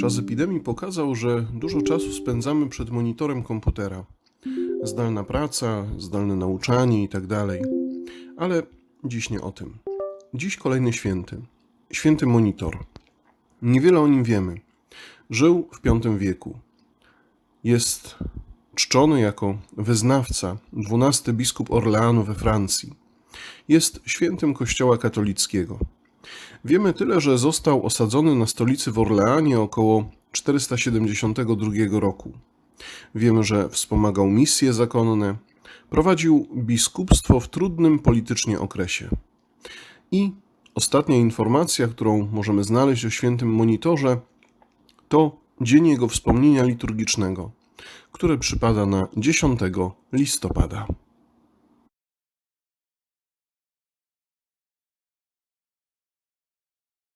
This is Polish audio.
Czas epidemii pokazał, że dużo czasu spędzamy przed monitorem komputera. Zdalna praca, zdalne nauczanie itd. Ale dziś nie o tym. Dziś kolejny święty. Święty monitor. Niewiele o nim wiemy. Żył w V wieku. Jest czczony jako wyznawca, dwunasty biskup Orleanu we Francji. Jest świętym Kościoła katolickiego. Wiemy tyle, że został osadzony na stolicy w Orleanie około 472 roku. Wiemy, że wspomagał misje zakonne, prowadził biskupstwo w trudnym politycznie okresie. I ostatnia informacja, którą możemy znaleźć o świętym monitorze, to dzień jego wspomnienia liturgicznego, który przypada na 10 listopada.